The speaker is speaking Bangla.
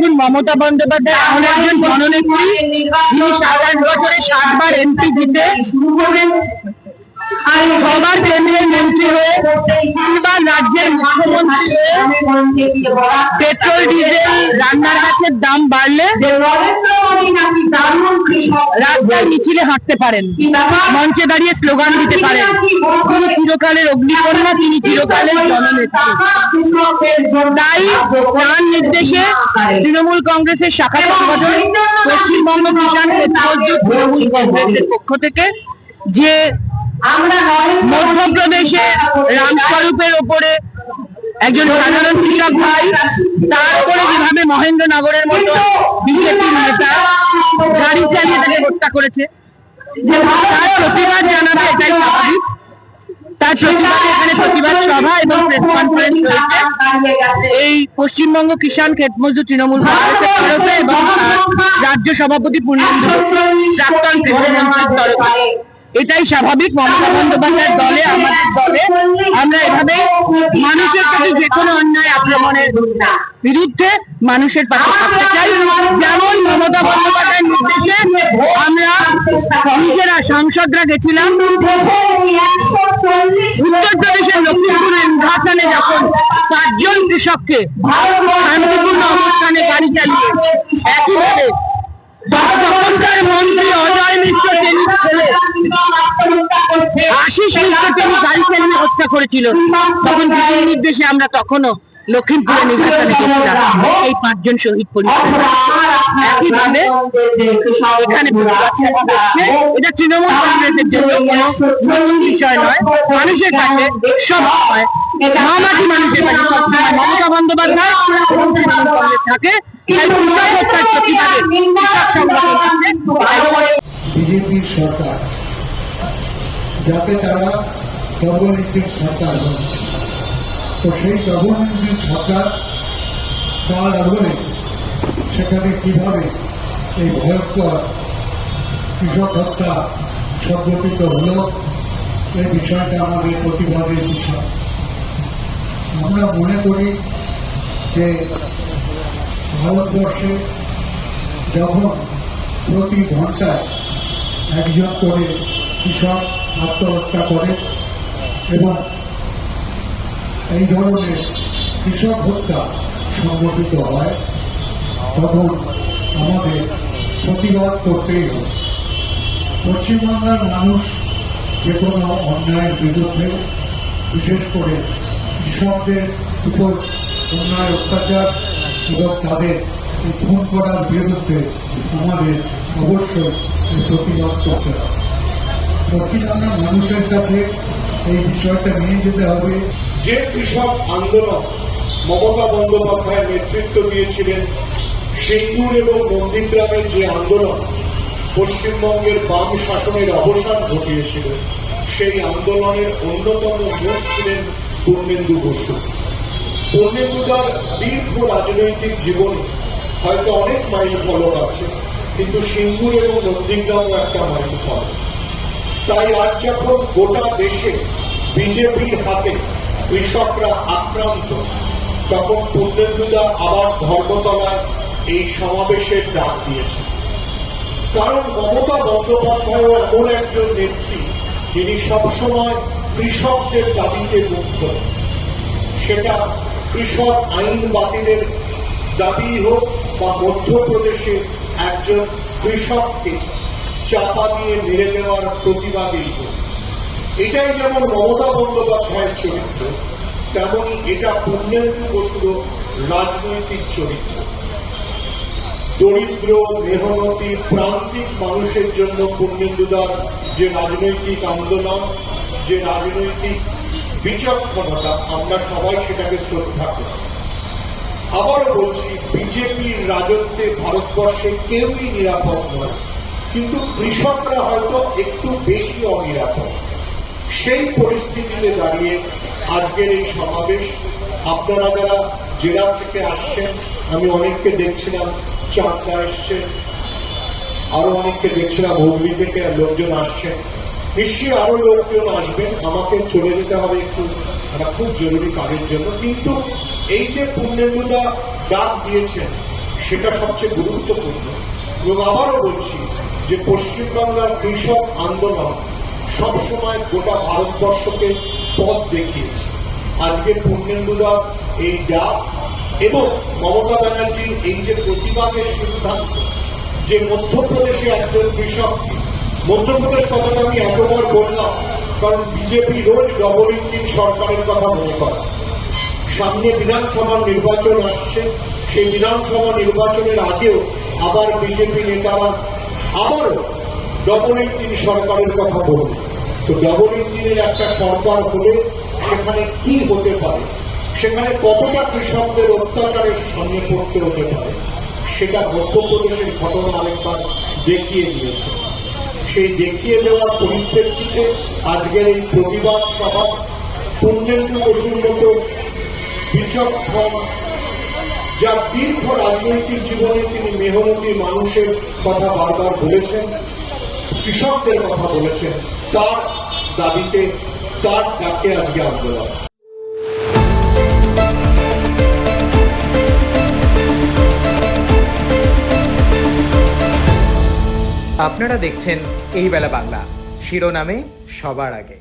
দেখুন মমতা বন্দ্যোপাধ্যায় এমন একজন বছরে সাতবার এমপি জিতে। ছবার কেন্দ্রের মন্ত্রী হয়ে তিনবার রাজ্যের মুখ্যমন্ত্রী। হয়ে পেট্রোল ডিজেল রান্নার গ্যাসের দাম বাড়লে রাস্তায় মিছিলে হাঁটতে পারেন। মঞ্চে দাঁড়িয়ে স্লোগান দিতে পারেন। তিনি চিরকালের অগ্নিকন্যা তিনি চিরকালের জননেত্রী। তাই তার নির্দেশে তৃণমূল কংগ্রেসের শাখা সংগঠন পশ্চিমবঙ্গ কিষাণ তৃণমূল কংগ্রেসের পক্ষ থেকে যে মধ্যপ্রদেশে রামস্বরূপের ওপরে একজন সাধারণ কৃষক ভাই তার উপরে যেভাবে মহেন্দ্রনগরের মতো বিজেপির নেতা গাড়ি চালিয়ে তাকে হত্যা করেছে। তার প্রতিবাদ জানাবে এটাই স্বাভাবিক। তার প্রতিবাদে এখানে প্রতিবাদ সভা এবং প্রেস কনফারেন্স হয়েছে। এই পশ্চিমবঙ্গ কিষাণ ক্ষেত মজদুর তৃণমূল কংগ্রেসের তরফে এবং রাজ্য সভাপতি পূর্ণেন্দু বসু, প্রাক্তন কৃষিমন্ত্রীর তরফে। এটাই স্বাভাবিক মমতা বন্দ্যোপাধ্যায়ের দলে আমাদের দলে। আমরা এভাবে মানুষের প্রতি যে কোনো অন্যায় আক্রমণের বিরুদ্ধে মানুষের পাশে থাকতে চাই। যেমন মমতা বন্দ্যোপাধ্যায়ের নির্দেশে আমরা নিজেরা সাংসদরা গেছিলাম। উত্তরপ্রদেশের লক্ষ্মীপুরের নির্বাচনে যখন পাঁচজন কৃষককে শান্তিপূর্ণ অবস্থানে গাড়ি চালিয়ে একইভাবে তখনকার মন্ত্রী অজয় মিশ্র ছেলে আশিস মিশ্র তিনি গাড়ি চালিয়ে হত্যা করেছিল। তখন দিদির নির্দেশে আমরা তখনও লক্ষ্মীপুরে নির্বাচনে গেছিলাম শহীদ পরিবার। বিষয় নয়, মানুষের কাছে বন্দ্যোপাধ্যায় থাকে। সরকার যাতে তারা ডবল সরকার বলছে তো সেই ডবল সরকার তার আগুনে সেখানে কীভাবে এই ভয়ঙ্কর কৃষক হত্যা সংগঠিত হল, এই বিষয়টা আমাদের প্রতিবাদের বিষয় আমরা মনে করি যে ভারতবর্ষে যখন প্রতি ঘন্টায় একজন করে কৃষক আত্মহত্যা করে এবং এই ধরনের কৃষক হত্যা সংগঠিত হয়, তখন আমাদের প্রতিবাদ করতেই হবে। পশ্চিমবাংলার মানুষ যে কোনো অন্যায়ের বিরুদ্ধে, বিশেষ করে কৃষকদের উপর অন্যায় অত্যাচার এবং তাদের এই খুন করার বিরুদ্ধে আমাদের অবশ্যই প্রতিবাদ করতে হবে। পশ্চিমবাংলার মানুষের কাছে এই বিষয়টা নিয়ে যেতে হবে। যে কৃষক আন্দোলন মমতা বন্দ্যোপাধ্যায় নেতৃত্ব দিয়েছিলেন, সিঙ্গুর এবং নন্দীগ্রামের যে আন্দোলন পশ্চিমবঙ্গের বাম শাসনের অবসান ঘটিয়েছিল, সেই আন্দোলনের অন্যতম মুখ ছিলেন পূর্ণেন্দু বসু। পূর্ণেন্দুদার দীর্ঘ রাজনৈতিক জীবনে হয়তো অনেক মাইল ফলক আছে, কিন্তু সিঙ্গুর এবং নন্দীগ্রামও একটা মাইল ফলক তাই আজ যখন গোটা দেশে বিজেপির হাতে কৃষকরা আক্রান্ত, তখন পূর্ণেন্দুদা আবার ধর্মতলায় এই সমাবেশের ডাক দিয়েছে কারণ মমতা বন্দ্যোপাধ্যায়ও এমন একজন নেত্রী, যিনি সবসময় কৃষকদের দাবিতে মুক্ত সেটা কৃষক আইন বাতিলের দাবি হোক বা মধ্যপ্রদেশে একজন কৃষককে চাপা দিয়ে মেরে দেওয়ার প্রতিবাদেই হোক। এটাই যেমন মমতা বন্দ্যোপাধ্যায়ের চরিত্র, তেমনি এটা পুণ্যেন্দু বসুরও রাজনৈতিক চরিত্র। দরিদ্র, মেহনতি, প্রান্তিক মানুষের জন্য পুণ্যেন্দুদার যে রাজনৈতিক আন্দোলন, যে রাজনৈতিক বিচক্ষণতা, আমরা সবাই সেটাকে শ্রদ্ধা করি। আবারও বলছি, বিজেপির রাজত্বে ভারতবর্ষে কেউই নিরাপদ নয়। কিন্তু কৃষকরা হয়তো একটু বেশি অনিরাপদ। সেই পরিস্থিতিতে দাঁড়িয়ে আজকের এই সমাবেশ, আপনারা যারা জেলা থেকে আসছেন, আমি অনেককে দেখছিলাম চাকদা এসছেন, আরও অনেককে দেখছিলাম, হুগলি থেকে লোকজন আসছেন। নিশ্চয়ই আরও লোকজন আসবেন, আমাকে চলে যেতে হবে একটু একটা খুব জরুরি কাজের জন্য। কিন্তু এই যে পুণ্যেন্দুদা ডাক দিয়েছেন, সেটা সবচেয়ে গুরুত্বপূর্ণ। এবং আবারও বলছি যে পশ্চিমবাংলার কৃষক আন্দোলন সবসময় গোটা ভারতবর্ষকে পথ দেখিয়েছে। আজকে পূর্ণেন্দুদা এই ডাক এবং মমতা ব্যানার্জির এই যে প্রতিবাদের সিদ্ধান্ত, যে মধ্যপ্রদেশে একজন কৃষককে, মধ্যপ্রদেশ কথাটা আমি এতবার বললাম, কারণ বিজেপি রোজ ডবল ইঞ্জিন সরকারের কথা মনে করে। সামনে বিধানসভা নির্বাচন আসছে, সেই বিধানসভা নির্বাচনের আগেও আবার বিজেপি নেতারা আবারও ডবল ইঞ্জিন সরকারের কথা বলবে তো ডবল ইঞ্জিনের একটা সরকার হলে সেখানে কি হতে পারে? সেখানে কতটা কৃষকদের অত্যাচারের সামনে পড়তে হতে পারে? সেটা মধ্যপ্রদেশের ঘটনা আরেকবার দেখিয়ে দিয়েছে। সেই দেখিয়ে দেওয়ার পরিপ্রেক্ষিতে আজকের এই প্রতিবাদ সভা পুণ্যেন্দু বসুর মতো বিচক্ষণ যার দীর্ঘ রাজনৈতিক জীবনে তিনি মেহনতি মানুষের কথা বারবার বলেছেন, কৃষকদের কথা বলেছেন। তার দাবিতে, তার ডাকে আজকে আন্দোলন। আপনারা দেখছেন এই বেলা বাংলা। শিরোনামে সবার আগে।